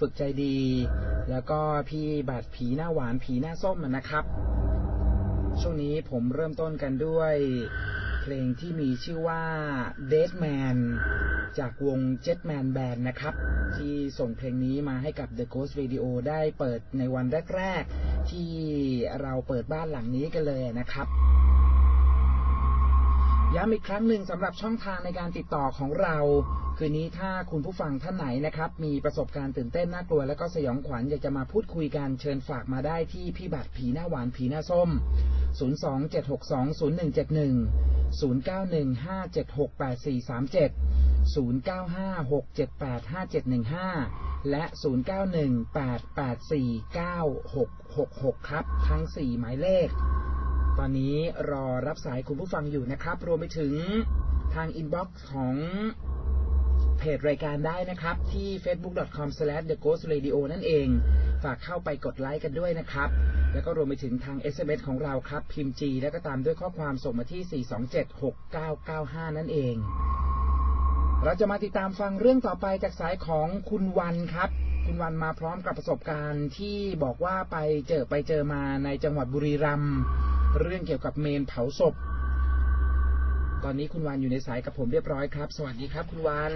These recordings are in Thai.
ฝึกใจดี แล้วก็พี่บัตรผีหน้าหวานผีหน้าส้มนะครับ ช่วงนี้ผมเริ่มต้นกันด้วยเพลงที่มีชื่อว่า Dead Man จากวง Jetman Band นะครับ ที่ส่งเพลงนี้มาให้กับ The Ghost Radio ได้เปิดในวันแรก ๆ ที่เราเปิดบ้านหลังนี้กันเลยนะครับย้ำอีกครั้งหนึ่งสำหรับช่องทางในการติดต่อของเรา คืนนี้ถ้าคุณผู้ฟังท่านไหนนะครับ มีประสบการณ์ตื่นเต้นน่ากลัว และก็สยองขวัญอยากจะมาพูดคุยกันเชิญฝากมาได้ที่พี่บัตรผีหน้าหวานผีหน้าส้ม 027620171 0915768437 0956785715 และ 0918849666 ครับ ทั้ง 4 หมายเลข ตอนนี้รอรับสายคุณผู้ฟังอยู่นะครับ รวมไปถึงทางอินบ็อกซ์ของ จรายการได้นะครับ ที่ facebook.com/theghostradio นั่นเอง ฝากเข้าไปกดไลค์กันด้วยนะครับ แล้วก็รวมไปถึงทาง SMS ของเราครับ พิมพ์ G แล้วก็ตามด้วยข้อความส่งมาที่ 4276995 นั่นเอง เราจะมาติดตามฟังเรื่องต่อไปจากสายของคุณวันครับ คุณวันมาพร้อมกับประสบการณ์ที่บอกว่าไปเจอไปเจอมาในจังหวัดบุรีรัมย์เรื่องเกี่ยวกับเมนเผาศพตอนนี้คุณวันอยู่ในสายกับผมเรียบร้อยครับ สวัสดีครับ คุณวัน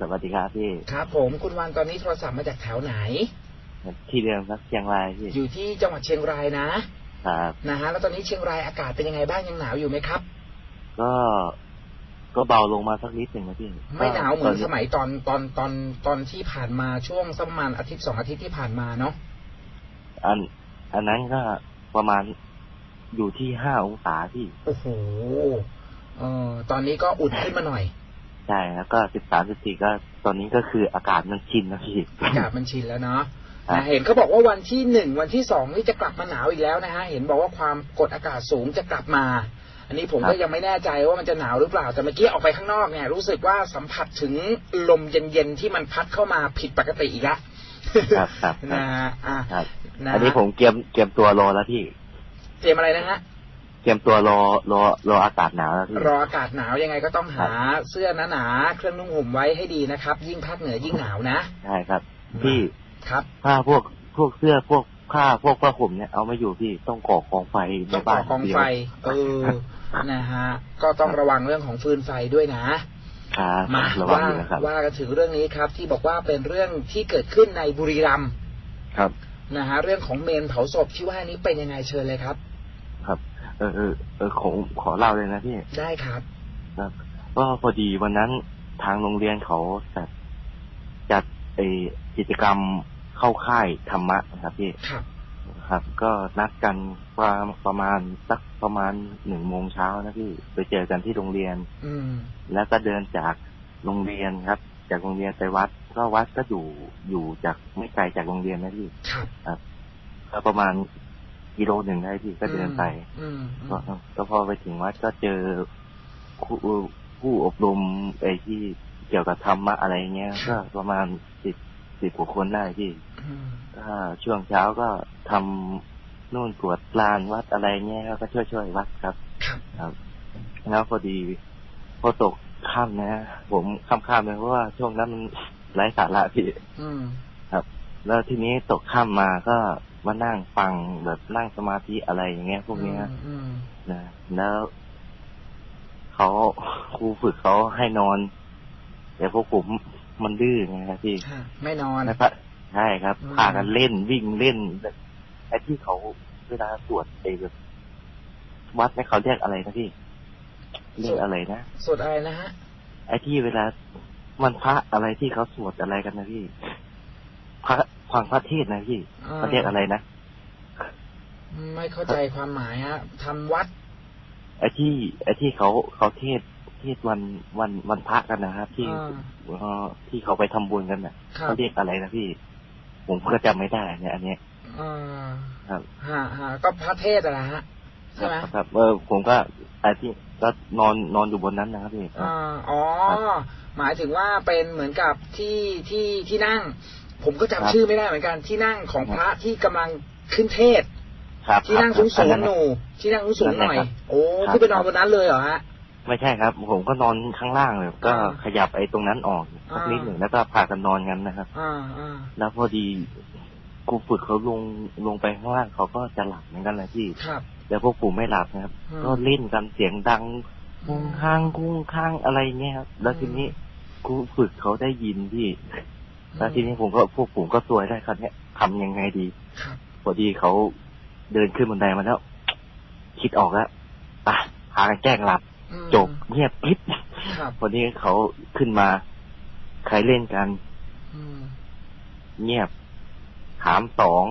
สวัสดีครับพี่ ครับผมคุณวันตอนนี้โทรศัพท์มาจากแถวไหน ที่เดิมครับเชียงรายพี่ อยู่ที่จังหวัดเชียงรายนะ ครับนะฮะแล้วตอนนี้เชียงรายอากาศเป็นยังไงบ้างยังหนาวอยู่ไหมครับ ก็ก็เบาลงมาสักนิดหนึ่งนะพี่ ไม่หนาวเหมือนก็สมัยตอนตอนตอนตอนที่ผ่านมาช่วงสักประมาณอาทิตย์สองอาทิตย์ที่ผ่านมาเนาะอัน อันนั้นก็ประมาณอยู่ที่ห้าองศาพี่ โอ้โหเออตอนนี้ก็อุ่นขึ้นมาหน่อย ใช่แล้วก็สิบสามสิบสี่ก็ตอนนี้ก็คืออากาศมันชินนะพี่อากาศมันชินแล้วเนาะครับนะเห็นเขาบอกว่าวันที่หนึ่งวันที่สองนี่จะกลับมาหนาวอีกแล้วนะฮะเห็นบอกว่าความกดอากาศสูงจะกลับมา อันนี้ผมก็ยังไม่แน่ใจว่ามันจะหนาวหรือเปล่าแต่เมื่อกี้ออกไปข้างนอกเนี่ยรู้สึกว่าสัมผัสถึงลมเย็นๆที่มันพัดเข้ามาผิดปกติอีกละครับครับคนะรับฮะอะครับนะอันนี้ผมเตรียมเตรียมตัวรอแล้วพี่ เตรียมอะไรนะฮะเตรียมตัวรอรอรออากาศหนาวแล้วพี่รออากาศหนาวยังไงก็ต้องหาเสื้อหนาๆเครื่องนุ่งห่มไว้ให้ดีนะครับ ยิ่งภาคเหนือยิ่งหนาวนะใช่ครับพี่ครับผ้าพวกพวกเสื้อพวกผ้าพวกผ้าห่มเนี่ยเอาไม่อยู่พี่ต้องก่อกองไฟในต้องก่บ้าอนกองเดียวไฟเออนะฮะ ก็ต้องระวังเรื่องของฟืนไฟด้วยนะครับมาระวังว่าอยู่นะครับว่ากันถึงเรื่องนี้ครับ ที่บอกว่าเป็นเรื่องที่เกิดขึ้นในบุรีรัมย์ครับนะฮะเรื่องของเมนเผาศพที่ว่านี้เป็นยังไงเชิญเลยครับครับ เออเออเออของขอเล่าเลยนะพี่ได้ครับครับก็พอดีวันนั้นทางโรงเรียนเขาจัดจัดไอกิจกรรมเข้าค่ายธรรมะนะครับพี่ครับครับ ก็นัดกันประประมาณสักประมาณหนึ่งโมงเช้านะพี่ไปเจอกันที่โรงเรียน อืมแล้วก็เดินจากโรงเรียนครับ จากโรงเรียนไปวัด ก็วัดก็อยู่อยู่จากไม่ไกลจากโรงเรียนนะพี่ครับก็ประมาณ กิโลหนึ่งได้พี่ก็เดินไปอืมอืก็มก็พอไปถึงวัดก็เจอผู้ผู้อบรมไอ้ที่เกี่ยวกับธรรมะอะไรเงี้ยก็ประมาณสิบสิบกว่าคนได้พี่อืมถ้าช่วงเช้าก็ทำนู่นตรวจลานวัดอะไรเงี้ยก็ช่วยช่วยวัดครับ ครับครับแล้วพอดีพอตกค่ำนะผมค่ำๆเลยเพราะว่าช่วงนั้นมันไร้สาระพี่อืมแล้วทีนี้ตกค่ำมาก็ มานั่งฟังแบบนั่งสมาธิอะไรอย่างเงี้ย พวกเนี้ยอืมนะแล้วเขาครูฝึกเขาให้นอน แต่พวกผมมันดื้อไงครับพี่ค่ะไม่นอนนะครับใช่ครับอืมพากันเล่นวิ่งเล่นไอ้ที่เขาเวลาสวดไอ้แบบวัดเนี่ยเขาเรียกอะไรนะพี่เรียกอะไรนะสวดอะไรนะฮะไอ้ที่เวลามันพระอะไรที่เขาสวดอะไรกันนะพี่พระ ฟังพระเทศน์นะพี่เขาเรียกอะไรนะไม่เข้าใจความหมายฮะทำวัดไอ้ที่ไอ้ที่เขาเขาเทศน์เทศน์วันวันวันพระกันนะครับที่อ่าเอ่อที่เขาไปทำบุญกันน่ะครับเขาเรียกอะไรนะพี่ ผมก็จำไม่ได้เนี่ยอันเนี้ยอ่าครับฮะฮะก็พระเทศอะไรฮะใช่ไหมครับเออผมก็ไอ้ที่ก็นอนนอนอยู่บนนั้นนะครับพี่อ่าอ๋อ หมายถึงว่าเป็นเหมือนกับที่ที่ที่นั่ง ผมก็จำชื่อไม่ได้เหมือนกันที่นั่งของพระที่กำลังขึ้นเทศน์ครับที่นั่งสูงคสูรับงหนูที่นั่งสูงสูงหน่อยนั่นแหละครับโอ้ครับที่ไปนอนบนนั้นเลยเหรอฮะไม่ใช่ครับ ผมก็นอนข้างล่างเลยก็อ่าขยับไอ้ตรงนั้นออกสักอ่านินิดหนึ่งแล้วก็พากันนอนกันนะครับอ่าอ่าแล้วพอดีครูฝึกเขาลงลงไปข้างล่างเขาก็จะหลับเหมือนกันเลยพี่ครับแต่พวกผมไม่หลับนะครับอืมก็เล่นกันเสียงดังคุ้งข้างคุ้งข้างอะไรเงี้ยครับแล้วทีนี้ครูฝึกเขาได้ยินพี่ แล้วทีนี้ผมก็พวกผมก็ซวยได้ครับเนี่ยทำยังไงดีครับพอดีเขาเดินขึ้นบันไดมาแล้ว คิดออกแล้วอะพากันแกล้งหลับอืมจบเงียบกริบครับพอดีเขาขึ้นมาใครเล่นกันอืมเงียบ ถามสอง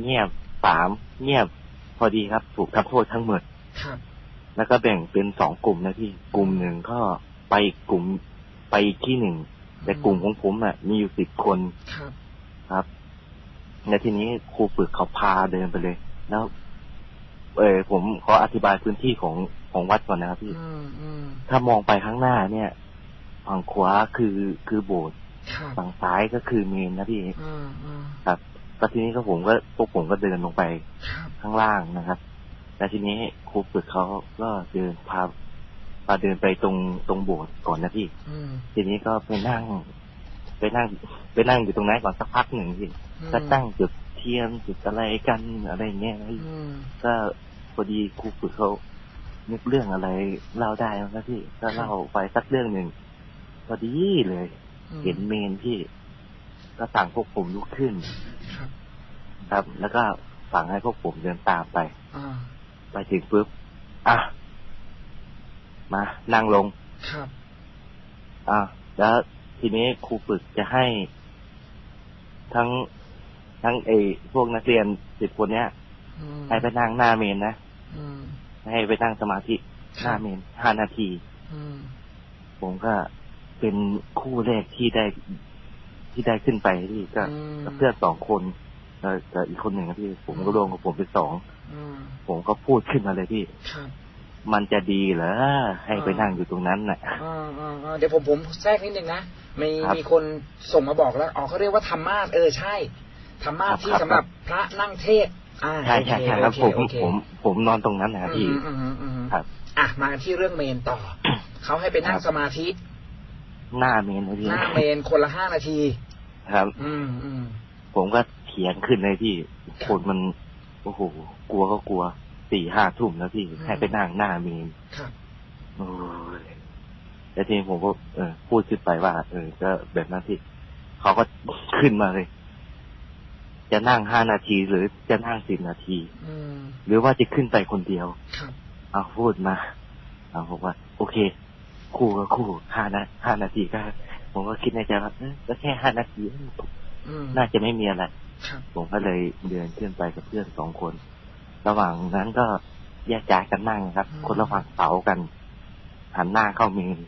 เงียบสามเงียบ พอดีครับ ถูกทำโทษทั้งหมดครับแล้วก็แบ่งเป็นสองกลุ่มนะพี่ กลุ่มหนึ่งก็ไปอีกกลุ่มไปอีกที่หนึ่ง แต่กลุ่มของผมอะ มีอยู่สิบคนครับครับแล้วทีนี้ครูฝึกเขาพาเดินไปเลย แล้ว เออผมขออธิบายพื้นที่ของของวัดก่อนนะครับพี่อืมอืมถ้ามองไปข้างหน้าเนี่ย ฝั่งขวาคือคือโบสถ์ครับฝั่งซ้ายก็คือเมนนะพี่อืมอืมครับก็ทีนี้ก็ผมก็พวกผมก็เดินลงไปครับข้างล่างนะครับแล้วทีนี้ครูฝึกเขาก็เดินพาพาเดินไปตรงตรงโบสถ์ก่อนนะพี่อืมทีนี้ก็ไปนั่ง ไปนั่ง ไปนั่งอยู่ตรงนั้นก่อนสักพักหนึ่งพี่อืมก็ตั้งจุดเทียนจุดอะไรกันอะไรอย่างเงี้ยนะพี่อืมก็พอดีครูฝึกเขานึกเรื่องอะไรเล่าได้นะพี่ก็เล่าไปสักเรื่องหนึ่งพอดีเลยอืมเห็นเมนพี่ ก็สั่งพวกผมลุกขึ้นครับครับแล้วก็สั่งให้พวกผมเดินตามไปอ่าไปถึงปุ๊บอะ มานั่งลง ครับ อะแล้วทีนี้ครูฝึกจะให้ ทั้งทั้งไอ้พวกนักเรียนสิบคนเนี้ยอืมให้ไปนั่งหน้าเมนนะอืมให้ไปนั่งสมาธิหน้าเมนห้านาทีอืมผมก็เป็นคู่แรกที่ได้ที่ได้ขึ้นไปที่ก็อืมกับเพื่อนสองคนแล้วกับอีกคนหนึ่งนะพี่ผมก็รวมกับผมเป็นสองอืมผมก็พูดขึ้นมาเลยพี่ครับ มันจะดีเหรอให้ไปนั่งอยู่ตรงนั้นน่ะอ่าอ่าอ่าเดี๋ยวผมผมแทรกนิดนึงนะมีครับมีคนส่งมาบอกแล้วอ๋อเขาเรียกว่าธรรมาสเออใช่ธรรมาสครับที่ครับสำหรับพระนั่งเทศน์อ่าใช่ใช่ใช่ครับโอผมเโอเคผมผมนอนตรงนั้นนะครับพี่อืมอืมอืมอืมครับ อะมากันที่เรื่องเมนต่อเขาให้ไปนั่งครับสมาธิ หน้าเมนนะพี่หน้าเมนคนละห้านาที ครับ อืมอืมผมก็เถียงขึ้นเลยพี่คนมันโอ้โหกลัวก็กลัว สี่ห้าทุ่มแล้วพี่ให้ไปนั่งหน้าเมนครับ โอ้ยแล้วทีนี้ผมก็เออพูดขึ้นไปว่า เออ ก็แบบนั้นที่เขาก็ขึ้นมาเลย จะนั่งห้านาทีหรือจะนั่งสิบนาที อืม หรือว่าจะขึ้นไปคนเดียว ครับ เอาพูดมาเอาผมว่า โอเค คู่ก็คู่ห้านะห้านาทีก็ผมก็คิดในใจว่าเออก็แค่ห้านาที อืมน่าจะไม่มีอะไร ครับ ผมก็เลยเดินขึ้นไปกับเพื่อนสองคน ระหว่างนั้นก็แยกย้ายกันนั่งครับ คนละฝั่งเสากัน หันหน้าเข้าเมน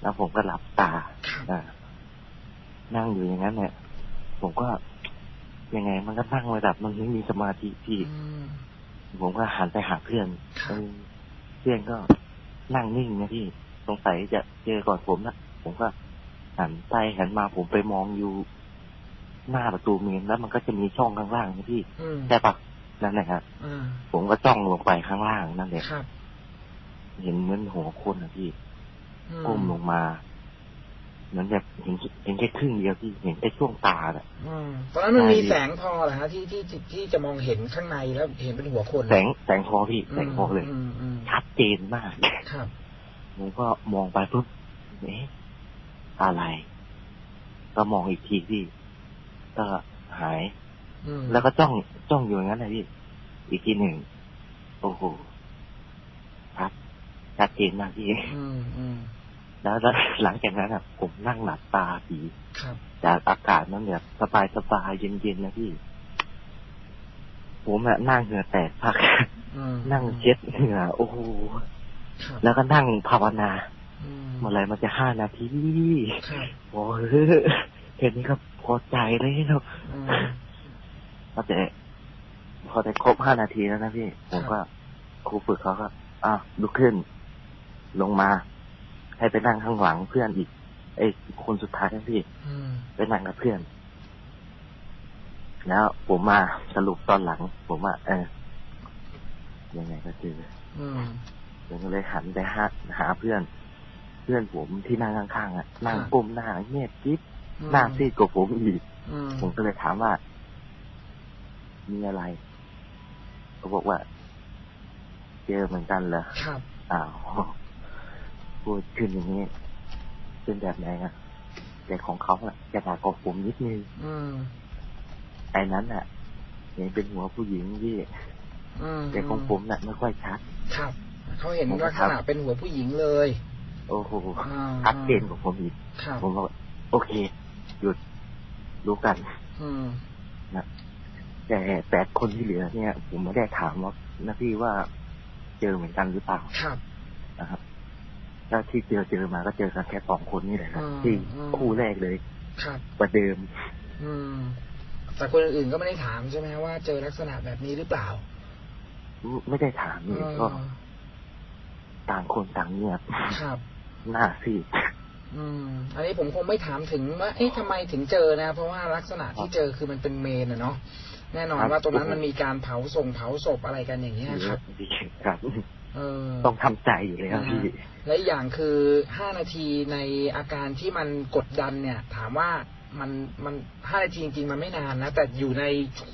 แล้วผมก็หลับตาครับอ่านั่งอยู่อย่างนั้นเนี่ยผมก็ยังไง มันก็นั่งระดับมันไม่มีสมาธิพี่อืมผมก็หันไปหาเพื่อนครับเออเพื่อนก็นั่งนิ่งนะพี่สงสัยจะเจอก่อนผมนะผมก็หันไปหันมาผมไปมองอยู่ หน้าประตูเมนแล้วมันก็จะมีช่องข้างล่างนะพี่อืมใช่ปะ นั่นแหละครับอ่าผมก็จ้องลงไปข้างล่างนั่นแหละครับเห็นเหมือนหัวคนนะพี่อืก้มลงมาเหมือนแบบเห็นเห็นแค่ครึ่งเดียวพี่เห็นแค่ช่วงตาแหละอืมตอนนั้นมันมีใช่แสงพอเหรอฮะที่ที่ที่ที่จะมองเห็นข้างในแล้วเห็นเป็นหัวคน แสงแสงพอพี่แสงพอเลยมอืมชัดเจนมากครับผมก็มองไปปุ๊บเอ๊ะอะไร ก็มองอีกทีพี่ก็หายอืมแล้วก็จ้องจ้องอยู่อย่างนั้นเลยพี่ อีกทีหนึ่งโอ้โหชัดชัดเจนมากพี่อืมอืมแล้วแล้วหลังจากนั้นอะผมนั่งหลับตาผีครับจากอากาศมันแบบสบายสบายๆเย็นๆนะพี่ ผมอะนั่งเหงื่อแตกพักอืมนั่งเช็ดเหงื่อโอ้โหครับแล้วก็นั่งภาวนาอืมเมื่อไหรมันจะห้านาทีครับโอ้ยแค่นี้ก็พอใจเลยครับอืมพอแต่ พอแต่ครบห้านาทีแล้วนะพี่ ผมก็ครูฝึกเขาก็อะลุกขึ้น ลงมา ให้ไปนั่งข้างหลังเพื่อนอีกไอ้คนสุดท้ายนะพี่อืมไปนั่งกับเพื่อน แล้วผมมาสรุปตอนหลัง ผมว่าเออยังไงก็คืออืมผมก็เลยหันไปหาหาเพื่อน เพื่อนผมที่นั่งข้างๆอะนั่งก้มหน้าเงียบกิ๊บหน้าซีดกว่าผมอีกอืมผมก็เลยถามว่า มีอะไร เขาบอกว่า เจอเหมือนกันเหรอครับอ้าวพูดขึ้นอย่างนี้เป็นแบบไหนอะแต่ของเขาอะจะหนักกว่าผมนิดนึงอืมไอ้นั้นอะเห็นเป็นหัวผู้หญิงที่อืมแต่ของผมน่ะไม่ค่อยชัด ครับเขาเห็นผมก็ลักษณะครับเป็นหัวผู้หญิงเลย โอ้โหอ่าชัดเจนกว่าผมอีกครับผมบอกโอเค หยุดรู้กันอืม แต่แปดคนที่เหลือเนี่ย ผมไม่ได้ถามว่านะพี่ว่าเจอเหมือนกันหรือเปล่าครับนะครับแล้วที่เจอเจอมาก็เจอกันแค่สองคนนี่แหละครับอืมที่อืมคู่แรกเลยครับประเดิม อืม แต่คนอื่นๆก็ไม่ได้ถามใช่ไหมว่าเจอลักษณะแบบนี้หรือเปล่า ไม่ได้ถามนี่เออก็ต่างคนต่างเงียบครับหน้าซีดอืม อันนี้ผมคงไม่ถามถึงว่า เอ๊ะทำไมถึงเจอนะ เพราะว่าลักษณะที่เจอคือมันเป็นเมนอะเนาะ แน่นอนว่าตรงนั้นมันมีการเผาส่งเผาศพอะไรกันอย่างเงี้ยครับดีครับเออต้องทำใจอยู่แล้วพี่และอีกอย่างคือห้านาทีในอาการที่มันกดดันเนี่ย ถามว่ามันมันห้านาทีจริงๆมันไม่นานนะ แต่อยู่ใน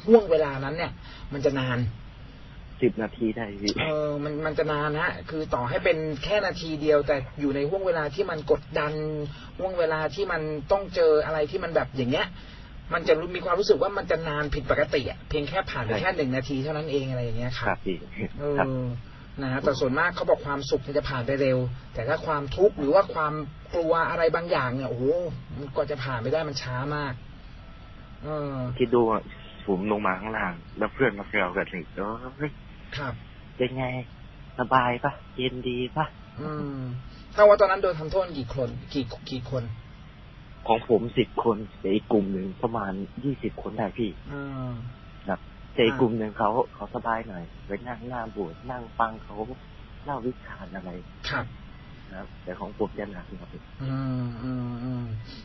ห่วงเวลานั้นเนี่ย มันจะนานสิบนาทีได้พี่เออมันมันจะนานนะคือต่อให้เป็นแค่นาทีเดียว แต่อยู่ในห่วงเวลาที่มันกดดันห่วงเวลาที่มันต้องเจออะไรที่มันแบบอย่างเงี้ย มันจะรู้มีความรู้สึกว่ามันจะนานผิดปกติอะเพียงแค่ผ่านไปแค่หนึ่งนาทีเท่านั้นเองอะไรอย่างเงี้ยคครัรับบพี่เอครับอนะฮะแต่ส่วนมากเขาบอกความสุขมันจะผ่านไปเร็ว แต่ถ้าความทุกข์หรือว่าความกลัวอะไรบางอย่างเนี่ยโอ้โหมันกว่าจะผ่านไปได้มันช้ามาก เออคิดดูอะผมลงมาข้างล่าง แล้วเพื่อนมาเกลกันอีกเออเฮ้ยครับเป็นไงสบายปะเย็นดีปะอืมถ้าว่าตอนนั้นโดนทำโทษกี่คน กี่กี่คน ของผมสิบคนแต่อีกกลุ่มหนึ่งประมาณยี่สิบคนได้พี่อืมแต่อีกกลุ่มหนึ่งเขาเขาสบายหน่อยไปนั่งหน้าโบสถ์นั่งฟังเขาเล่าวิชาอะไรครับนะครับแต่ของผมจะหนักหน่อยอืมอืมอืม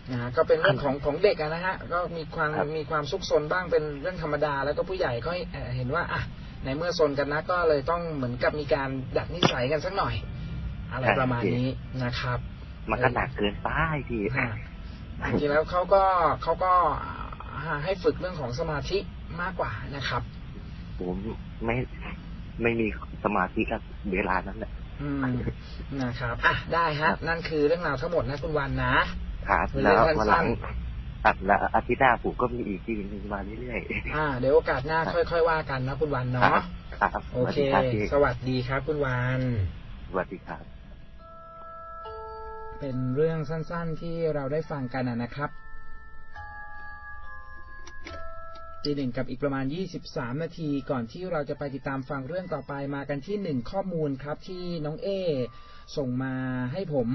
นะฮะก็เป็นเรื่องของของเด็กอะนะฮะ ก็มีความครับมีความซุกซนบ้างเป็นเรื่องธรรมดา แล้วก็ผู้ใหญ่ก็เอ่อเห็นว่าอะในเมื่อซนกันนะก็เลยต้องเหมือนกับมีการดัดนิสัยกันสักหน่อย อะไรประมาณนี้นะครับ มันก็หนักเกินไปพี่ฮะ จริงๆแล้วเขาก็เขาก็อ่าให้ฝึกเรื่องของสมาธิมากกว่านะครับ ผมไม่ไม่มีสมาธิกับเวลานั้นแหละอืมนะครับอะได้ฮะ นั่นคือเรื่องราวทั้งหมดนะคุณวันนะครับเป็นแล้เรื่วองสั้นๆวันหลังอัดแล้วอาทิตย์หน้าผมก็มีอีกทีหนึงมาเรื่อยอ่าเดี๋ยวโอกาสหน้าค่อยๆว่ากันนะคุณวันๆเนาะครับโอเคสวัสดีครับพี่สวัสดีครับคุณวัน สวัสดีครับ เป็นเรื่องสั้นๆที่เราได้ฟังกันนะครับตีหนึ่งกับอีกประมาณ 23 นาทีก่อนที่เราจะไปติดตามฟังเรื่องต่อไปมากันที่หนึ่งข้อมูลครับที่น้องเอส่งมาให้ผม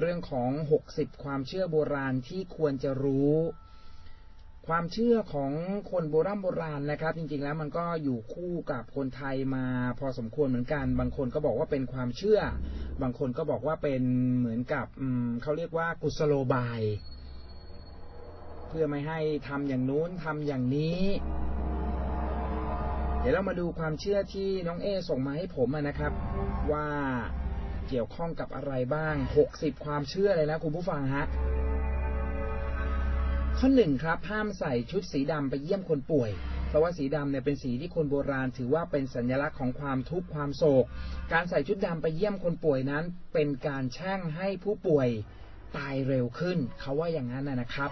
เรื่องของ 60 ความเชื่อโบราณที่ควรจะรู้ ความเชื่อของคนโบราณโบราณนะครับ จริงๆแล้วมันก็อยู่คู่กับคนไทยมาพอสมควรเหมือนกัน บางคนก็บอกว่าเป็นความเชื่อ บางคนก็บอกว่าเป็นเหมือนกับเขาเรียกว่ากุศโลบาย เพื่อไม่ให้ทำอย่างนู้นทำอย่างนี้ เดี๋ยวเรามาดูความเชื่อที่น้องเอส่งมาให้ผมนะครับ ว่าเกี่ยวข้องกับอะไรบ้าง60ความเชื่อเลยนะคุณผู้ฟังฮะ ข้อหนึ่งครับห้ามใส่ชุดสีดำไปเยี่ยมคนป่วย เพราะว่าสีดำเนี่ยเป็นสีที่คนโบราณถือว่าเป็นสัญลักษณ์ของความทุกข์ความโศก การใส่ชุดดำไปเยี่ยมคนป่วยนั้น เป็นการแช่งให้ผู้ป่วยตายเร็วขึ้น เขาว่าอย่างนั้นนะนะครับ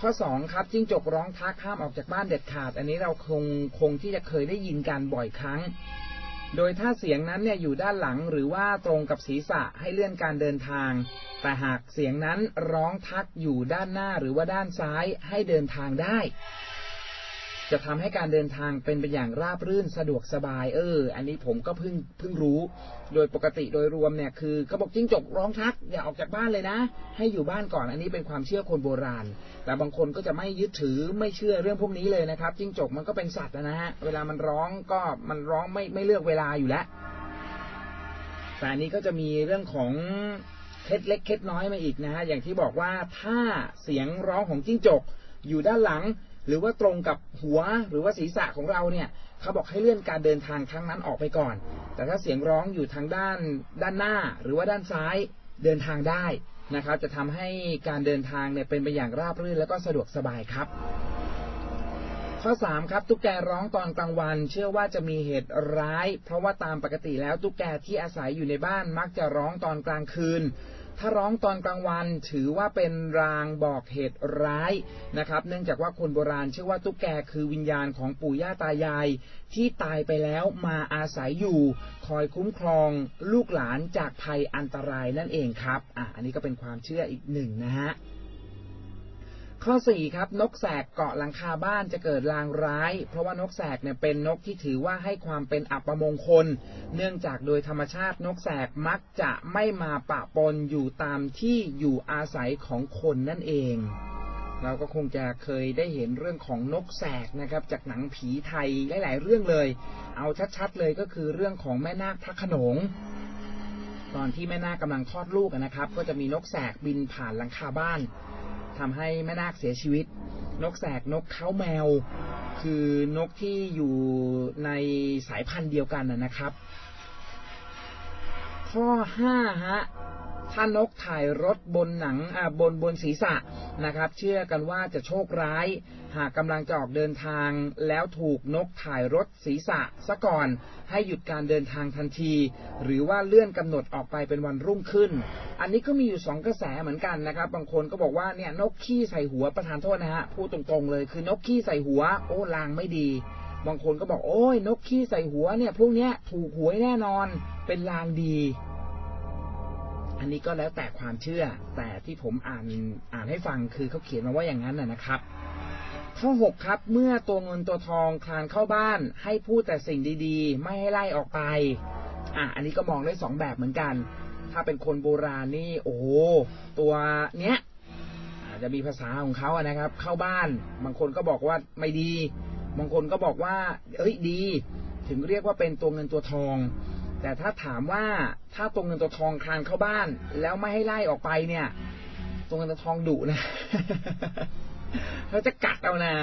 ข้อ 2 ครับจิ้งจกร้องทักห้ามออกจากบ้านเด็ดขาด อันนี้เราคงคงที่จะเคยได้ยินกันบ่อยครั้ง โดยถ้าเสียงนั้นเนี่ยอยู่ด้านหลังหรือว่าตรงกับศีรษะให้เลื่อนการเดินทาง แต่หากเสียงนั้นร้องทักอยู่ด้านหน้าหรือว่าด้านซ้ายให้เดินทางได้ จะทำให้การเดินทางเป็นไปอย่างราบรื่นสะดวกสบาย เออ อันนี้ผมก็เพิ่งเพิ่งรู้ โดยปกติโดยรวมเนี่ยคือเขาบอกจิ้งจกร้องทักอย่าออกจากบ้านเลยนะ ให้อยู่บ้านก่อนอันนี้เป็นความเชื่อคนโบราณ แต่บางคนก็จะไม่ยึดถือไม่เชื่อเรื่องพวกนี้เลยนะครับจิ้งจกมันก็เป็นสัตว์นะฮะเวลามันร้องก็มันร้องไม่ไม่เลือกเวลาอยู่แล้วแต่อันนี้ก็จะมีเรื่องของเคล็ดเล็กเคล็ดน้อยมาอีกนะฮะอย่างที่บอกว่าถ้าเสียงร้องของจิ้งจกอยู่ด้านหลัง หรือว่าตรงกับหัวหรือว่าศีรษะของเราเนี่ยเขาบอกให้เลื่อนการเดินทางครั้งนั้นออกไปก่อน แต่ถ้าเสียงร้องอยู่ทางด้านด้านหน้าหรือว่าด้านซ้ายเดินทางได้นะครับ จะทำให้การเดินทางเนี่ยเป็นไปอย่างราบรื่นแล้วก็สะดวกสบายครับ ข้อสามครับตุ๊กแกร้องตอนกลางวัน เชื่อว่าจะมีเหตุร้าย เพราะว่าตามปกติแล้วตุ๊กแกที่อาศัยอยู่ในบ้านมักจะร้องตอนกลางคืน ถ้าร้องตอนกลางวันถือว่าเป็นรางบอกเหตุร้ายนะครับ เนื่องจากว่าคนโบราณเชื่อว่าตุ๊กแกคือวิญญาณของปู่ย่าตายาย ที่ตายไปแล้วมาอาศัยอยู่ คอยคุ้มครองลูกหลานจากภัยอันตรายนั่นเองครับอะอันนี้ก็เป็นความเชื่ออีกหนึ่งนะฮะ ข้อสี่ครับ นกแสกเกาะหลังคาบ้านจะเกิดลางร้าย เพราะว่านกแสกเนี่ยเป็นนกที่ถือว่าให้ความเป็นอัปมงคล เนื่องจากโดยธรรมชาตินกแสกมักจะไม่มาปะปนอยู่ตามที่อยู่อาศัยของคนนั่นเอง เราก็คงจะเคยได้เห็นเรื่องของนกแสกนะครับ จากหนังผีไทยหลาย ๆ เรื่องเลย เอาชัด ๆ เลยก็คือเรื่องของแม่นาคพระขนงตอนที่แม่นาคกำลังคลอดลูกนะครับ ก็จะมีนกแสกบินผ่านหลังคาบ้าน ทำให้แม่นาคเสียชีวิต นกแสกนกเขาแมว คือนกที่อยู่ในสายพันธุ์เดียวกันนะครับ ข้อห้าฮะ ถ้านกถ่ายรถบนหนังอ่าบนบนศีรษะนะครับ เชื่อกันว่าจะโชคร้าย หากกำลังจะออกเดินทาง แล้วถูกนกถ่ายรถศีรษะซะก่อน ให้หยุดการเดินทางทันที หรือว่าเลื่อนกำหนดออกไปเป็นวันรุ่งขึ้น อันนี้ก็มีอยู่สองกระแสเหมือนกันนะครับ บางคนก็บอกว่าเนี่ยนกขี้ใส่หัวประธานโทษนะฮะพูดตรงๆเลยคือนกขี้ใส่หัว โอ้ลางไม่ดีบางคนก็บอกโอ้ยนกขี้ใส่หัวเนี่ยพวกเนี้ยถูกหวยแน่นอนเป็นลางดี อันนี้ก็แล้วแต่ความเชื่อ แต่ที่ผมอ่านอ่านให้ฟังคือเขาเขียนมาว่าอย่างนั้นนะครับ ข้อหกครับ เมื่อตัวเงินตัวทองคลานเข้าบ้าน ให้พูดแต่สิ่งดีๆ ไม่ให้ไล่ออกไป อะอันนี้ก็มองได้สองแบบเหมือนกัน ถ้าเป็นคนโบราณนี่ โอ้ตัวเนี้ยอาจจะมีภาษาของเขาอะนะครับ เข้าบ้าน บางคนก็บอกว่าไม่ดี บางคนก็บอกว่า เอ้ยดี ถึงเรียกว่าเป็นตัวเงินตัวทอง แต่ถ้าถามว่าถ้าตัวเงินตัวทองคลานเข้าบ้าน แล้วไม่ให้ไล่ออกไปเนี่ยตัวเงินตัวทองดุนะเขาจะกัดเอานะ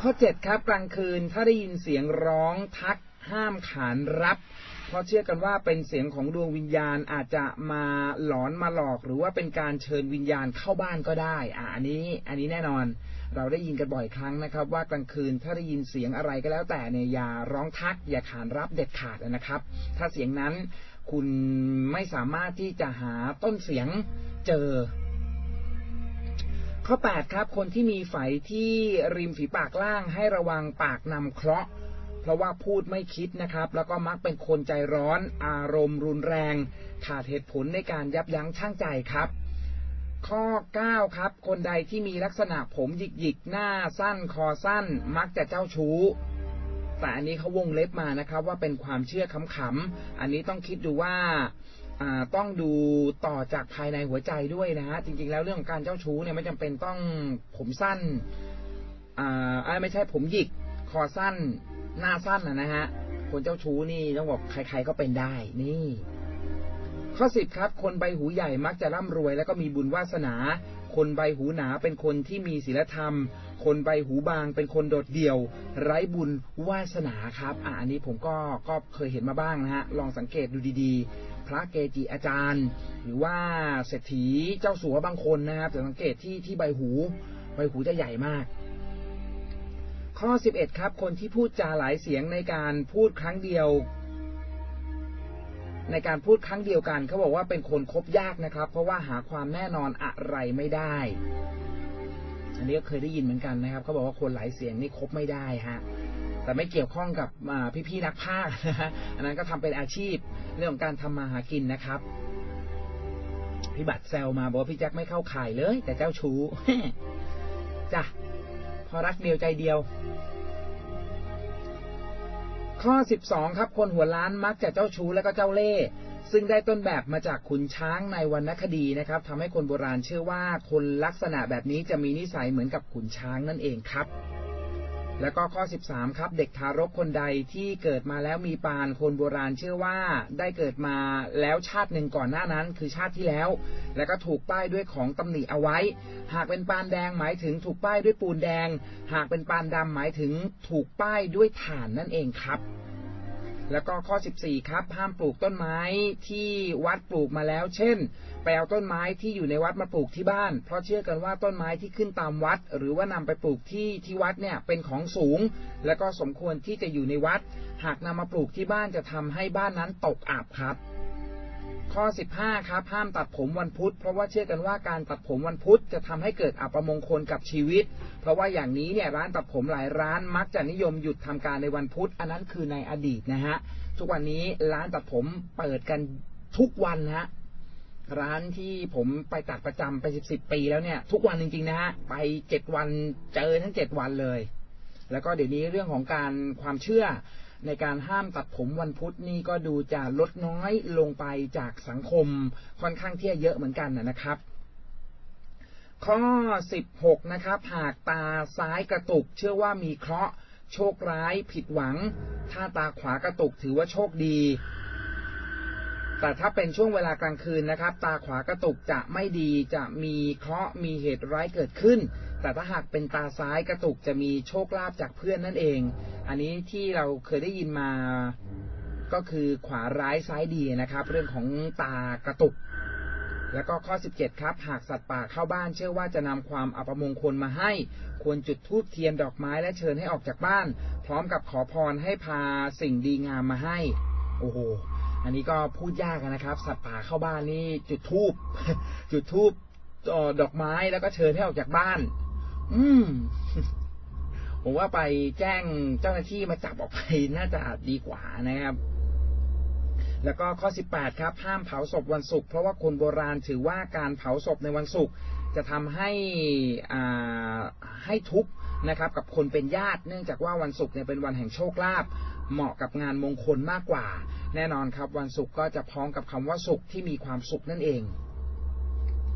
ข้อเจ็ดครับกลางคืนถ้าได้ยินเสียงร้องทักห้ามขานรับ เพราะเชื่อกันว่าเป็นเสียงของดวงวิญญาณอาจจะมาหลอนมาหลอก หรือว่าเป็นการเชิญวิญญาณเข้าบ้านก็ได้ อ่าอันนี้ อันนี้แน่นอน เราได้ยินกันบ่อยครั้งนะครับ ว่ากลางคืนถ้าได้ยินเสียงอะไรก็แล้วแต่เนี่ยอย่าร้องทัก อย่าขานรับเด็ดขาดนะครับ ถ้าเสียงนั้นคุณไม่สามารถที่จะหาต้นเสียงเจอ ข้อ 8 ครับ คนที่มีไฝที่ริมฝีปากล่างให้ระวังปากนำเคราะห์เพราะว่าพูดไม่คิดนะครับ แล้วก็มักเป็นคนใจร้อน อารมณ์รุนแรง ขาดเหตุผลในการยับยั้งชั่งใจครับ ข้อ 9 ครับ คนใดที่มีลักษณะผมหยิกหยิกๆหน้าสั้นคอสั้น มักจะเจ้าชู้ แต่อันนี้เขาวงเล็บมานะครับ ว่าเป็นความเชื่อขำๆอันนี้ต้องคิดดูว่าต้องดูต่อจากภายในหัวใจด้วยนะฮะจริงๆ แล้วเรื่องของการเจ้าชู้เนี่ยไม่จำเป็นต้องผมสั้นอ่าไม่ใช่ผมหยิกคอสั้น หน้าสั้นนะนะฮะคนเจ้าชู้นี่ต้องบอกใคร ๆก็เป็นได้นี่ ข้อสิบครับ คนใบหูใหญ่มักจะร่ำรวย แล้วก็มีบุญวาสนา คนใบหูหนาเป็นคนที่มีศีลธรรม คนใบหูบางเป็นคนโดดเดี่ยว ไร้บุญวาสนาครับอ่าอันนี้ผมก็ก็เคยเห็นมาบ้างนะฮะลองสังเกตดูดีๆ พระเกจิอาจารย์ หรือว่าเศรษฐีเจ้าสัวบางคนนะครับจะสังเกตที่ที่ใบหู ใบหูจะใหญ่มากข้อ 11 ครับ คนที่พูดจาหลายเสียงในการพูดครั้งเดียว ในการพูดครั้งเดียวกันเขาบอกว่าเป็นคนคบยากนะครับ เพราะว่าหาความแน่นอนอะไรไม่ได้ อันนี้ก็เคยได้ยินเหมือนกันนะครับเขาบอกว่าคนหลายเสียงนี่คบไม่ได้ฮะแต่ไม่เกี่ยวข้องกับอ่พี่ๆนักพากนะฮะอันนั้นก็ทำเป็นอาชีพเรื่องของการทำมาหากินนะครับพี่บัตรแซวมาบอกว่าพี่แจ็คไม่เข้าข่ายเลย แต่เจ้าชู้จ้ะพอรักเดียวใจเดียว ข้อ 12 ครับคนหัวล้านมักจะเจ้าชู้และก็เจ้าเล่ห์ซึ่งได้ต้นแบบมาจากขุนช้างในวรรณคดีนะครับทำให้คนโบราณเชื่อว่าคนลักษณะแบบนี้จะมีนิสัยเหมือนกับขุนช้างนั่นเองครับ แล้วก็ข้อ 13 ครับเด็กทารกคนใดที่เกิดมาแล้วมีปานคนโบราณเชื่อว่าได้เกิดมาแล้วชาติหนึ่งก่อนหน้านั้น คือชาติที่แล้ว แล้วก็ถูกป้ายด้วยของตำหนิเอาไว้ หากเป็นปานแดงหมายถึงถูกป้ายด้วยปูนแดง หากเป็นปานดำหมายถึงถูกป้ายด้วยถ่านนั่นเองครับ แล้วก็ข้อ 14 ครับ ห้ามปลูกต้นไม้ที่วัดปลูกมาแล้ว เช่น ไปเอาต้นไม้ที่อยู่ในวัดมาปลูกที่บ้าน เพราะเชื่อกันว่าต้นไม้ที่ขึ้นตามวัด หรือว่านำไปปลูกที่ที่วัดเนี่ยเป็นของสูง และก็สมควรที่จะอยู่ในวัด หากนำมาปลูกที่บ้านจะทำให้บ้านนั้นตกอับครับ ข้อ 15 ครับ ห้ามตัดผมวันพุธ เพราะว่าเชื่อกันว่าการตัดผมวันพุธจะทำให้เกิดอัปมงคลกับชีวิต เพราะว่าอย่างนี้เนี่ยร้านตัดผมหลายร้านมักจะนิยมหยุดทำการในวันพุธ อันนั้นคือในอดีตนะฮะ ทุกวันนี้ร้านตัดผมเปิดกันทุกวันนะฮะร้านที่ผมไปตัดประจำไปสิบสิบปีแล้วเนี่ย ทุกวันจริงๆนะฮะไปเจ็ดวันเจอทั้งเจ็ดวันเลย แล้วก็เดี๋ยวนี้เรื่องของการความเชื่อ ในการห้ามตัดผมวันพุธนี่ก็ดูจะลดน้อยลงไปจากสังคมค่อนข้างที่จะเยอะเหมือนกันนะครับข้อ 16 นะครับ หากตาซ้ายกระตุก เชื่อว่ามีเคราะห์ โชคร้าย ผิดหวัง ถ้าตาขวากระตุกถือว่าโชคดี แต่ถ้าเป็นช่วงเวลากลางคืนนะครับ ตาขวากระตุกจะไม่ดีจะมีเคราะห์มีเหตุร้ายเกิดขึ้น แต่ถ้าหากเป็นตาซ้ายกระตุกจะมีโชคลาภจากเพื่อนนั่นเอง อันนี้ที่เราเคยได้ยินมาก็คือขวาร้ายซ้ายดีนะครับ เรื่องของตากระตุก แล้วก็ข้อ 17 ครับ หากสัตว์ป่าเข้าบ้านเชื่อว่าจะนำความอัปมงคลมาให้ ควรจุดธูปเทียนดอกไม้และเชิญให้ออกจากบ้าน พร้อมกับขอพรให้พาสิ่งดีงามมาให้ โอ้โห อันนี้ก็พูดยากนะครับ สัตว์ป่าเข้าบ้านนี่จุดธูปจุดธูปเอ่อดอกไม้แล้วก็เชิญให้ออกจากบ้าน อืมผมว่าไปแจ้งเจ้าหน้าที่มาจับออกไปน่าจะดีกว่านะครับ แล้วก็ข้อ 18 ครับ ห้ามเผาศพวันศุกร์เพราะว่าคนโบราณถือว่าการเผาศพในวันศุกร์จะทำให้อ่าให้ทุกข์นะครับ กับคนเป็นญาติ เนื่องจากว่าวันศุกร์เนี่ยเป็นวันแห่งโชคลาภ เหมาะกับงานมงคลมากกว่า แน่นอนครับวันศุกร์ก็จะพ้องกับคำว่าสุขที่มีความสุขนั่นเอง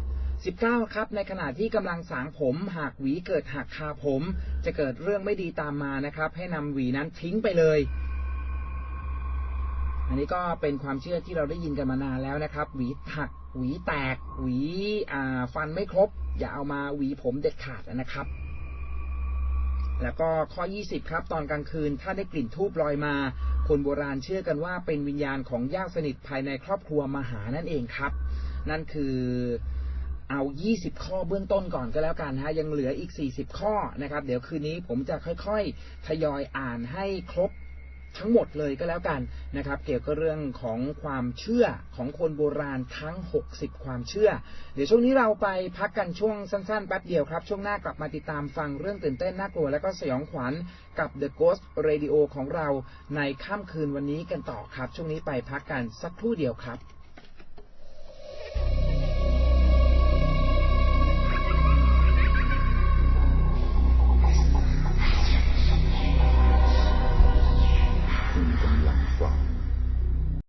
19 ครับ ในขณะที่กำลังสางผมหากหวีเกิดหักคาผม จะเกิดเรื่องไม่ดีตามมานะครับ ให้นำหวีนั้นทิ้งไปเลย อันนี้ก็เป็นความเชื่อที่เราได้ยินกันมานานแล้วนะครับ หวีหักหวีแตก หวีฟันไม่ครบ อย่าเอามาหวีผมเด็ดขาดนะครับ แล้วก็ข้อ 20 ครับ ตอนกลางคืน ถ้าได้กลิ่นทูบลอยมา คนโบราณเชื่อกันว่าเป็นวิญญาณของญาติสนิทภายในครอบครัวมาหานั่นเองครับ นั่นคือเอา 20 ข้อเบื้องต้นก่อนก็แล้วกันฮะ ยังเหลืออีก 40 ข้อนะครับ เดี๋ยวคืนนี้ผมจะค่อยๆ ทยอยอ่านให้ครบ ทั้งหมดเลยก็แล้วกันนะครับ เกี่ยวกับเรื่องของความเชื่อของคนโบราณทั้ง 60 ความเชื่อ เดี๋ยวช่วงนี้เราไปพักกันช่วงสั้นๆแป๊บเดียวครับ ช่วงหน้ากลับมาติดตามฟังเรื่องตื่นเต้นน่ากลัวและก็สยองขวัญกับ The Ghost Radio ของเราในค่ำคืนวันนี้กันต่อครับ ช่วงนี้ไปพักกันสักครู่เดียวครับ